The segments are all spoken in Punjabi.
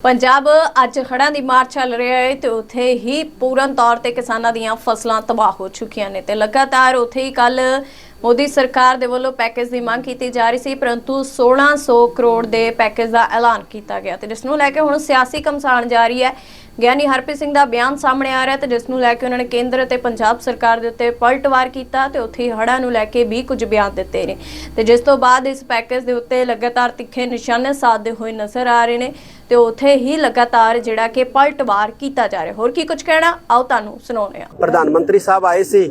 ਪੰਜਾਬ ਅੱਜ ਹੜ੍ਹਾਂ ਦੀ ਮਾਰ ਚੱਲ ਰਿਹਾ ਹੈ ਤੇ ਉੱਥੇ ਹੀ ਪੂਰਨ ਤੌਰ ਤੇ ਕਿਸਾਨਾਂ ਦੀਆਂ ਫਸਲਾਂ ਤਬਾਹ ਹੋ ਚੁੱਕੀਆਂ ਨੇ ਤੇ ਲਗਾਤਾਰ ਉੱਥੇ ਹੀ ਕੱਲ ਮੋਦੀ ਸਰਕਾਰ ਦੇ ਵੱਲੋਂ ਪੈਕੇਜ ਦੀ ਮੰਗ ਕੀਤੀ ਜਾ ਰਹੀ ਸੀ, ਪਰੰਤੂ 1600 ਕਰੋੜ ਦੇ ਪੈਕੇਜ ਦਾ ਐਲਾਨ ਕੀਤਾ ਗਿਆ ਤੇ ਜਿਸ ਨੂੰ ਲੈ ਕੇ ਹੁਣ ਸਿਆਸੀ ਕਮਸਾਨ ਜਾਰੀ ਹੈ। ਗਿਆਨੀ ਹਰਪ੍ਰੀਤ ਸਿੰਘ ਦਾ ਬਿਆਨ ਸਾਹਮਣੇ ਆ ਰਿਹਾ ਤੇ ਜਿਸ ਨੂੰ ਲੈ ਕੇ ਉਹਨਾਂ ਨੇ ਕੇਂਦਰ ਅਤੇ ਪੰਜਾਬ ਸਰਕਾਰ ਦੇ ਉੱਤੇ ਪਲਟਵਾਰ ਕੀਤਾ ਤੇ ਉੱਥੇ ਹੀ ਨੂੰ ਲੈ ਕੇ ਵੀ ਕੁਝ ਬਿਆਨ ਦਿੱਤੇ ਨੇ। ਤੇ ਜਿਸ ਤੋਂ ਬਾਅਦ ਇਸ ਪੈਕੇਜ ਦੇ ਉੱਤੇ ਲਗਾਤਾਰ ਤਿੱਖੇ ਨਿਸ਼ਾਨੇ ਸਾਧਦੇ ਹੋਏ ਨਜ਼ਰ ਆ ਰਹੇ ਨੇ ਤੇ ਉੱਥੇ ਹੀ ਲਗਾਤਾਰ ਜਿਹੜਾ ਕਿ ਪਲਟਵਾਰ ਕੀਤਾ ਜਾ ਰਿਹਾ। ਹੋਰ ਕੀ ਕੁਝ ਕਹਿਣਾ? ਆਓ ਤੁਹਾਨੂੰ ਸੁਣਾਉਂਦੇ ਹਾਂ। ਪ੍ਰਧਾਨ ਮੰਤਰੀ ਸਾਹਿਬ ਆਏ ਸੀ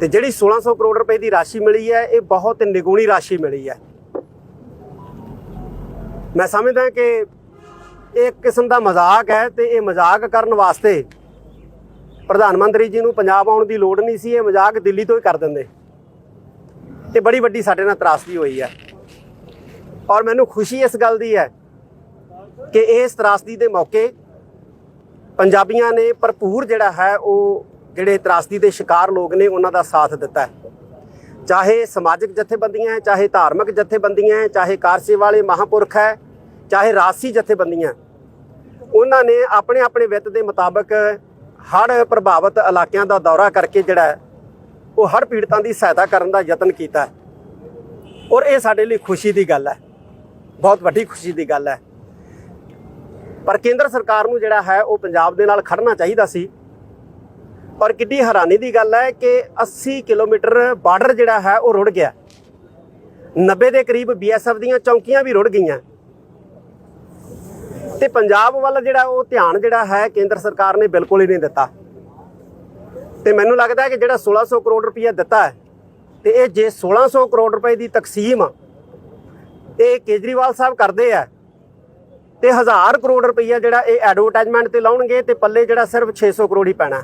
ਤੇ ਜਿਹੜੀ 1600 ਕਰੋੜ ਰੁਪਏ ਦੀ ਰਾਸ਼ੀ ਮਿਲੀ ਹੈ, ਇਹ ਬਹੁਤ ਨਿਗੂਣੀ ਰਾਸ਼ੀ ਮਿਲੀ ਹੈ। ਮੈਂ ਸਮਝਦਾ ਕਿ ਇਹ ਇੱਕ ਕਿਸਮ ਦਾ ਮਜ਼ਾਕ ਹੈ ਤੇ ਇਹ ਮਜ਼ਾਕ ਕਰਨ ਵਾਸਤੇ ਪ੍ਰਧਾਨ ਮੰਤਰੀ ਜੀ ਨੂੰ ਪੰਜਾਬ ਆਉਣ ਦੀ ਲੋੜ ਨਹੀਂ ਸੀ, ਇਹ ਮਜ਼ਾਕ ਦਿੱਲੀ ਤੋਂ ਹੀ ਕਰ ਦਿੰਦੇ। ਤੇ ਬੜੀ ਵੱਡੀ ਸਾਡੇ ਨਾਲ ਤਰਾਸਦੀ ਹੋਈ ਹੈ। ਔਰ ਮੈਨੂੰ ਖੁਸ਼ੀ ਇਸ ਗੱਲ ਦੀ ਹੈ ਕਿ ਇਸ ਤਰਾਸਦੀ ਦੇ ਮੌਕੇ ਪੰਜਾਬੀਆਂ ਨੇ ਭਰਪੂਰ ਜਿਹੜਾ ਹੈ, ਉਹ ਜਿਹੜੇ ਤਰਾਸਦੀ ਦੇ ਸ਼ਿਕਾਰ ਲੋਕ ਨੇ, ਉਹਨਾਂ ਦਾ ਸਾਥ ਦਿੱਤਾ ਹੈ। ਚਾਹੇ ਸਮਾਜਿਕ ਜਥੇਬੰਦੀਆਂ ਹੈ, ਚਾਹੇ ਧਾਰਮਿਕ ਜਥੇਬੰਦੀਆਂ ਹੈ, ਚਾਹੇ ਕਾਰਸੇ ਵਾਲੇ ਮਹਾਪੁਰਖ ਹੈ, ਚਾਹੇ ਰਾਜਸੀ ਜਥੇਬੰਦੀਆਂ ਉਹਨਾਂ ਨੇ ਆਪਣੇ ਆਪਣੇ ਵਿੱਤ ਦੇ ਮੁਤਾਬਕ ਹੜ੍ਹ ਪ੍ਰਭਾਵਿਤ ਇਲਾਕਿਆਂ ਦਾ ਦੌਰਾ ਕਰਕੇ ਜਿਹੜਾ ਉਹ ਹੜ੍ਹ ਪੀੜਤਾਂ ਦੀ ਸਹਾਇਤਾ ਕਰਨ ਦਾ ਯਤਨ ਕੀਤਾ ਹੈ। ਔਰ ਇਹ ਸਾਡੇ ਲਈ ਖੁਸ਼ੀ ਦੀ ਗੱਲ ਹੈ। ਬਹੁਤ ਵੱਡੀ ਖੁਸ਼ੀ ਦੀ ਗੱਲ ਹੈ। ਪਰ ਕੇਂਦਰ ਸਰਕਾਰ ਨੂੰ ਜਿਹੜਾ ਹੈ, ਉਹ ਪੰਜਾਬ ਦੇ ਨਾਲ ਖੜਨਾ ਚਾਹੀਦਾ ਸੀ। ਔਰ ਕਿੱਡੀ ਹੈਰਾਨੀ ਦੀ ਗੱਲ ਹੈ ਕਿ 80 ਕਿਲੋਮੀਟਰ ਬਾਰਡਰ ਜਿਹੜਾ ਹੈ ਉਹ ਰੁੜ ਗਿਆ। 90 ਦੇ ਕਰੀਬ ਬੀਐਸਐਫ ਦੀਆਂ ਚੌਂਕੀਆਂ ਵੀ ਰੁੜ ਗਈਆਂ। ਤੇ ਪੰਜਾਬ ਵੱਲ ਜਿਹੜਾ ਉਹ ਧਿਆਨ ਜਿਹੜਾ ਹੈ ਕੇਂਦਰ ਸਰਕਾਰ ਨੇ ਬਿਲਕੁਲ ਹੀ ਨਹੀਂ ਦਿੱਤਾ। ਤੇ ਮੈਨੂੰ ਲੱਗਦਾ ਹੈ ਕਿ ਜਿਹੜਾ 1600 ਕਰੋੜ ਰੁਪਈਆ ਦਿੱਤਾ ਹੈ, ਤੇ ਇਹ ਜੇ 1600 ਕਰੋੜ ਰੁਪਏ ਦੀ ਤਕਸੀਮ ਇਹ ਕੇਜਰੀਵਾਲ ਸਾਹਿਬ ਕਰਦੇ ਆ, ਤੇ 1000 ਕਰੋੜ ਰੁਪਈਆ ਜਿਹੜਾ ਇਹ ਐਡਵਰਟਾਈਜ਼ਮੈਂਟ ਤੇ ਲਾਉਣਗੇ ਤੇ ਪੱਲੇ ਜਿਹੜਾ ਸਿਰਫ 600 ਕਰੋੜ ਹੀ ਪੈਣਾ।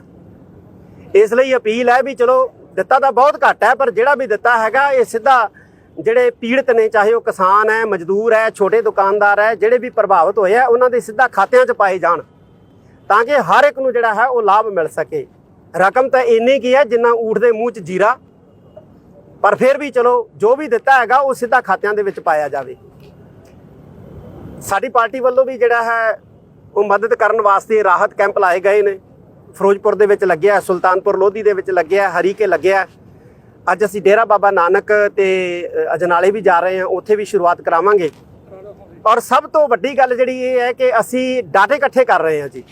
ਇਸ ਲਈ ਅਪੀਲ ਹੈ ਵੀ ਚਲੋ ਦਿੱਤਾ ਤਾਂ ਬਹੁਤ ਘੱਟ ਹੈ, ਪਰ ਜਿਹੜਾ ਵੀ ਦਿੱਤਾ ਹੈਗਾ, ਇਹ ਸਿੱਧਾ ਜਿਹੜੇ ਪੀੜਤ ਨੇ, ਚਾਹੇ ਉਹ ਕਿਸਾਨ ਹੈ, ਮਜ਼ਦੂਰ ਹੈ, ਛੋਟੇ ਦੁਕਾਨਦਾਰ ਹੈ, ਜਿਹੜੇ ਵੀ ਪ੍ਰਭਾਵਿਤ ਹੋਏ ਆ, ਉਹਨਾਂ ਦੇ ਸਿੱਧਾ ਖਾਤਿਆਂ 'ਚ ਪਾਏ ਜਾਣ। ਤਾਂ ਕਿ ਹਰ ਇੱਕ ਨੂੰ ਜਿਹੜਾ ਹੈ, ਉਹ ਲਾਭ ਮਿਲ ਸਕੇ। ਰਕਮ ਤਾਂ ਇੰਨੀ ਕੀ ਹੈ, ਜਿੰਨਾ ਊਠ ਦੇ ਮੂੰਹ 'ਚ ਜੀਰਾ। ਪਰ ਫਿਰ ਵੀ ਚਲੋ, ਜੋ ਵੀ ਦਿੱਤਾ ਹੈਗਾ, ਉਹ ਸਿੱਧਾ ਖਾਤਿਆਂ ਦੇ ਵਿੱਚ ਪਾਇਆ ਜਾਵੇ। ਸਾਡੀ ਪਾਰਟੀ ਵੱਲੋਂ ਵੀ ਜਿਹੜਾ ਹੈ, ਉਹ ਮਦਦ ਕਰਨ ਵਾਸਤੇ ਰਾਹਤ ਕੈਂਪ ਲਾਏ ਗਏ ਨੇ। ਫਿਰੋਜ਼ਪੁਰ ਦੇ ਵਿੱਚ ਲੱਗਿਆ ਸੁਲਤਾਨਪੁਰ ਲੋਧੀ ਦੇ ਵਿੱਚ ਲੱਗਿਆ ਹਰੀਕੇ ਲੱਗਿਆ ਅੱਜ ਅਸੀਂ ਡੇਰਾ ਬਾਬਾ ਨਾਨਕ ਤੇ ਅਜਨਾਲੇ ਵੀ ਜਾ ਰਹੇ ਹਾਂ, ਉੱਥੇ ਵੀ ਸ਼ੁਰੂਆਤ ਕਰਾਵਾਂਗੇ। ਔਰ ਸਭ ਤੋਂ ਵੱਡੀ ਗੱਲ ਜਿਹੜੀ ਇਹ ਹੈ ਕਿ ਅਸੀਂ ਡਾਟੇ ਇਕੱਠੇ ਕਰ ਰਹੇ ਹਾਂ ਜੀ।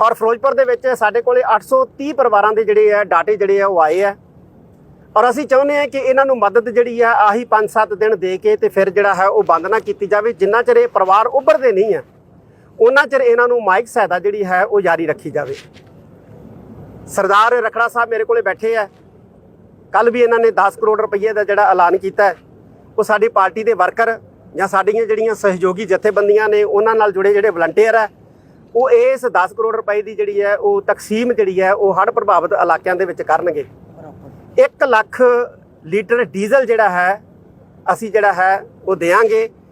ਔਰ ਫਿਰੋਜ਼ਪੁਰ ਦੇ ਵਿੱਚ ਸਾਡੇ ਕੋਲੇ 830 ਪਰਿਵਾਰਾਂ ਦੇ ਜਿਹੜੇ ਆ, ਡਾਟੇ ਜਿਹੜੇ ਆ, ਉਹ ਆਏ ਆ। ਔਰ ਅਸੀਂ ਚਾਹੁੰਦੇ ਹਾਂ ਕਿ ਇਹਨਾਂ ਨੂੰ ਮਦਦ ਜਿਹੜੀ ਆ, ਆਹੀ 5-7 ਦਿਨ ਦੇ ਕੇ ਤੇ ਫਿਰ ਜਿਹੜਾ ਹੈ, ਉਹ ਬੰਦ ਨਾ ਕੀਤੀ ਜਾਵੇ। ਜਿੰਨਾ ਚਿਰ ਇਹ ਪਰਿਵਾਰ ਉੱਭਰਦੇ ਨਹੀਂ ਆ ਉਹਨਾਂ ਚਿਰ ਇਹਨਾਂ ਨੂੰ ਮਾਈਕ ਸਹਾਇਤਾ ਜਿਹੜੀ ਹੈ ਉਹ ਜਾਰੀ ਰੱਖੀ ਜਾਵੇ। ਸਰਦਾਰ ਰਖੜਾ ਸਾਹਿਬ ਮੇਰੇ ਕੋਲੇ ਬੈਠੇ ਆ। ਕੱਲ ਵੀ ਇਹਨਾਂ ਨੇ 10 ਕਰੋੜ ਰੁਪਏ ਦਾ ਜਿਹੜਾ ਐਲਾਨ ਕੀਤਾ ਹੈ, ਉਹ ਸਾਡੀ ਪਾਰਟੀ ਦੇ ਵਰਕਰ ਜਾਂ ਸਾਡੀਆਂ ਜਿਹੜੀਆਂ ਸਹਿਯੋਗੀ ਜਥੇਬੰਦੀਆਂ ਨੇ, ਉਹਨਾਂ ਨਾਲ ਜੁੜੇ ਜਿਹੜੇ ਵਲੰਟੀਅਰ ਹੈ ਉਹ ਇਸ 10 ਕਰੋੜ ਰੁਪਏ ਦੀ ਜਿਹੜੀ ਹੈ, ਉਹ ਤਕਸੀਮ ਜਿਹੜੀ ਹੈ, ਉਹ ਹੜ੍ਹ ਪ੍ਰਭਾਵਿਤ ਇਲਾਕਿਆਂ ਦੇ ਵਿੱਚ ਕਰਨਗੇ। 1 ਲੱਖ ਲੀਟਰ ਡੀਜ਼ਲ ਜਿਹੜਾ ਹੈ, ਅਸੀਂ ਜਿਹੜਾ ਹੈ, ਉਹ ਦੇਾਂਗੇ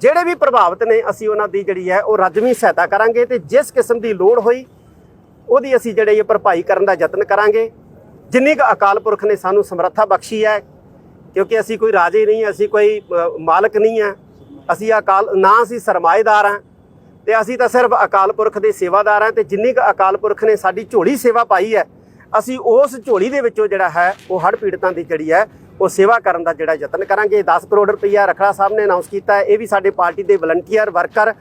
ਜਿਹੜੇ ਵੀ ਪ੍ਰਭਾਵਿਤ ਨੇ, ਅਸੀਂ ਉਹਨਾਂ ਦੀ ਜਿਹੜੀ ਹੈ, ਉਹ ਰਜਮੀ ਸਹਾਇਤਾ ਕਰਾਂਗੇ ਤੇ ਜਿਸ ਕਿਸਮ ਦੀ ਲੋੜ ਹੋਈ, ਉਹਦੀ ਅਸੀਂ ਜਿਹੜੇ ਇਹ ਭਰਪਾਈ ਕਰਨ ਦਾ ਯਤਨ ਕਰਾਂਗੇ। ਜਿੰਨੀ ਕੁ ਅਕਾਲ ਪੁਰਖ ਨੇ ਸਾਨੂੰ ਸਮਰੱਥਾ ਬਖਸ਼ੀ ਹੈ, ਕਿਉਂਕਿ ਅਸੀਂ ਕੋਈ ਰਾਜੇ ਨਹੀਂ ਅਸੀਂ ਕੋਈ ਮਾਲਕ ਨਹੀਂ ਆ ਅਸੀਂ ਅਕਾਲ, ਨਾ ਅਸੀਂ ਸਰਮਾਏਦਾਰ ਹਾਂ, ਤੇ ਅਸੀਂ ਤਾਂ ਸਿਰਫ ਅਕਾਲ ਪੁਰਖ ਦੇ ਸੇਵਾਦਾਰ ਹਾਂ, ਤੇ ਜਿੰਨੀ ਕੁ ਅਕਾਲ ਪੁਰਖ ਨੇ ਸਾਡੀ ਝੋਲੀ ਸੇਵਾ ਪਾਈ ਹੈ, ਅਸੀਂ ਉਸ ਝੋਲੀ ਦੇ ਵਿੱਚੋਂ ਜਿਹੜਾ ਹੈ, ਉਹ ਹੜ੍ਹ ਪੀੜਤਾਂ ਦੀ ਜਿਹੜੀ ਹੈ ਉਹ ਸੇਵਾ ਕਰਨ ਦਾ ਜਿਹੜਾ ਯਤਨ ਕਰਾਂਗੇ। 10 ਕਰੋੜ ਰੁਪਈਆ ਰਖੜਾ ਸਾਹਿਬ ਨੇ ਅਨਾਉਂਸ ਕੀਤਾ ਹੈ। ਇਹ ਵੀ ਸਾਡੇ ਪਾਰਟੀ ਦੇ ਵਲੰਟੀਅਰ ਵਰਕਰ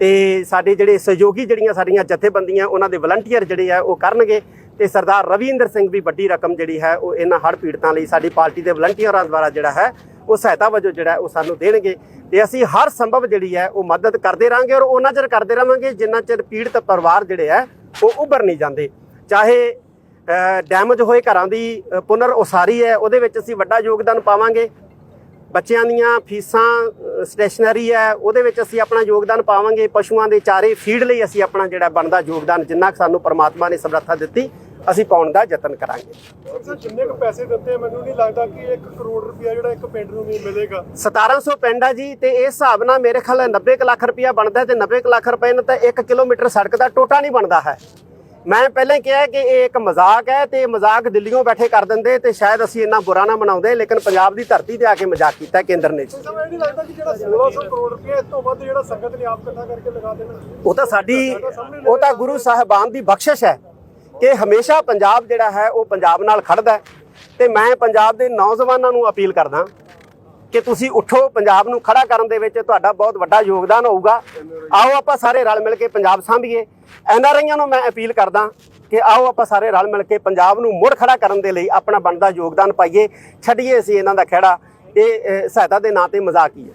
ਤੇ ਸਾਡੇ ਜਿਹੜੇ ਸਹਿਯੋਗੀ ਜਿਹੜੀਆਂ ਸਾਡੀਆਂ ਜਥੇਬੰਦੀਆਂ, ਉਹਨਾਂ ਦੇ ਵਲੰਟੀਅਰ ਜਿਹੜੇ ਆ, ਉਹ ਕਰਨਗੇ। ਤੇ ਸਰਦਾਰ ਰਵਿੰਦਰ ਸਿੰਘ ਵੀ ਵੱਡੀ ਰਕਮ ਜਿਹੜੀ ਹੈ, ਉਹ ਇਹਨਾਂ ਹੜ੍ਹ ਪੀੜਤਾਂ ਲਈ ਸਾਡੀ ਪਾਰਟੀ ਦੇ ਵਲੰਟੀਅਰਾਂ ਦੁਆਰਾ ਜਿਹੜਾ ਹੈ, ਉਹ ਸਹਾਇਤਾ ਵਜੋਂ ਜਿਹੜਾ ਉਹ ਸਾਨੂੰ ਦੇਣਗੇ। ਤੇ ਅਸੀਂ ਹਰ ਸੰਭਵ ਜਿਹੜੀ ਹੈ, ਉਹ ਮਦਦ ਕਰਦੇ ਰਾਂਗੇ ਔਰ ਉਹਨਾਂ ਚਿਰ ਕਰਦੇ ਰਵਾਂਗੇ ਜਿੰਨਾ ਚਿਰ ਪੀੜਤ ਪਰਿਵਾਰ ਜਿਹੜੇ ਆ ਉਹ ਉੱਭਰ ਨਹੀਂ ਜਾਂਦੇ। ਚਾਹੇ ਡੈਮੇਜ ਹੋਏ ਘਰਾਂ ਦੀ ਪੁਨਰ ਉਸਾਰੀ ਹੈ ਉਹਦੇ ਵਿੱਚ ਅਸੀਂ ਵੱਡਾ ਯੋਗਦਾਨ ਪਾਵਾਂਗੇ। ਬੱਚਿਆਂ ਦੀਆਂ ਫੀਸਾਂ ਸਟੇਸ਼ਨਰੀ ਹੈ ਉਹਦੇ ਵਿੱਚ ਅਸੀਂ ਆਪਣਾ ਯੋਗਦਾਨ ਪਾਵਾਂਗੇ। ਪਸ਼ੂਆਂ ਦੇ ਚਾਰੇ ਫੀਡ ਲਈ ਅਸੀਂ ਆਪਣਾ ਜਿਹੜਾ ਬਣਦਾ ਯੋਗਦਾਨ ਜਿੰਨਾ ਕੁ ਸਾਨੂੰ ਪਰਮਾਤਮਾ ਨੇ ਸਮਰੱਥਾ ਦਿੱਤੀ ਅਸੀਂ ਪਾਉਣ ਦਾ ਯਤਨ ਕਰਾਂਗੇ। ਜਿੰਨੇ ਕੁ ਪੈਸੇ ਦਿੱਤੇ? ਮੈਨੂੰ ਨਹੀਂ ਲੱਗਦਾ ਕਿ 1 ਕਰੋੜ ਰੁਪਇਆ ਜਿਹੜਾ ਇੱਕ ਪਿੰਡ ਨੂੰ ਵੀ ਮਿਲੇਗਾ। 1700 ਪਿੰਡ ਆ ਜੀ ਤੇ ਇਸ ਹਿਸਾਬ ਨਾਲ ਮੇਰੇ ਖਿਆਲ ਹੈ 90 ਕੁ ਲੱਖ ਰੁਪਇਆ ਬਣਦਾ ਤੇ 90 ਕੁ ਲੱਖ ਰੁਪਏ ਨਾਲ ਤਾਂ 1 ਕਿਲੋਮੀਟਰ ਸੜਕ ਦਾ ਟੋਟਾ ਨਹੀਂ ਬਣਦਾ ਹੈ। ਮੈਂ ਪਹਿਲਾਂ ਹੀ ਕਿਹਾ ਕਿ ਇਹ ਇੱਕ ਮਜ਼ਾਕ ਹੈ ਤੇ ਮਜ਼ਾਕ ਦਿੱਲੀੋਂ ਬੈਠੇ ਕਰ ਦਿੰਦੇ ਤੇ ਸ਼ਾਇਦ ਅਸੀਂ ਇੰਨਾ ਬੁਰਾ ਨਾ ਮਨਾਉਂਦੇ ਲੇਕਿਨ ਪੰਜਾਬ ਦੀ ਧਰਤੀ ਤੇ ਆ ਕੇ ਮਜ਼ਾਕ ਕੀਤਾ ਕੇਂਦਰ ਨੇ ਜੀ। ਸਰ ਇਹ ਨਹੀਂ ਲੱਗਦਾ ਕਿ ਜਿਹੜਾ 1600 ਕਰੋੜ ਰੁਪਇਆ ਇਸ ਤੋਂ ਵੱਧ ਜਿਹੜਾ ਸੰਗਤ ਨੇ ਆਪ ਇਕੱਠਾ ਕਰਕੇ ਲਗਾ ਦੇਣਾ। ਉਹ ਤਾਂ ਸਾਡੀ ਉਹ ਤਾਂ ਗੁਰੂ ਸਾਹਿਬਾਨ ਦੀ ਬਖਸ਼ਿਸ਼ ਹੈ ਕਿ ਹਮੇਸ਼ਾ ਪੰਜਾਬ ਜਿਹੜਾ ਹੈ ਉਹ ਪੰਜਾਬ ਨਾਲ ਖੜਦਾ ਤੇ ਮੈਂ ਪੰਜਾਬ ਦੇ ਨੌਜਵਾਨਾਂ ਨੂੰ ਅਪੀਲ ਕਰਦਾ ਕਿ ਤੁਸੀਂ ਉੱਠੋ, ਪੰਜਾਬ ਨੂੰ ਖੜਾ ਕਰਨ ਦੇ ਵਿੱਚ ਤੁਹਾਡਾ ਬਹੁਤ ਵੱਡਾ ਯੋਗਦਾਨ ਹੋਊਗਾ। ਆਓ ਆਪਾਂ ਸਾਰੇ ਰਲ ਮਿਲ ਕੇ ਪੰਜਾਬ ਸਾਂਭੀਏ। ਐਨਆਰਆਈਆਂ ਨੂੰ ਮੈਂ ਅਪੀਲ ਕਰਦਾ ਕਿ ਆਓ ਆਪਾਂ ਸਾਰੇ ਰਲ ਮਿਲ ਕੇ ਪੰਜਾਬ ਨੂੰ ਮੁੜ ਖੜਾ ਕਰਨ ਦੇ ਲਈ ਆਪਣਾ ਬਣਦਾ ਯੋਗਦਾਨ ਪਾਈਏ। ਛੱਡੀਏ ਅਸੀਂ ਇਹਨਾਂ ਦਾ ਖਹਿੜਾ। ਇਹ ਸਹਾਇਤਾ ਦੇ ਨਾਂ ਤੇ ਮਜ਼ਾਕ ਹੀ ਹੈ।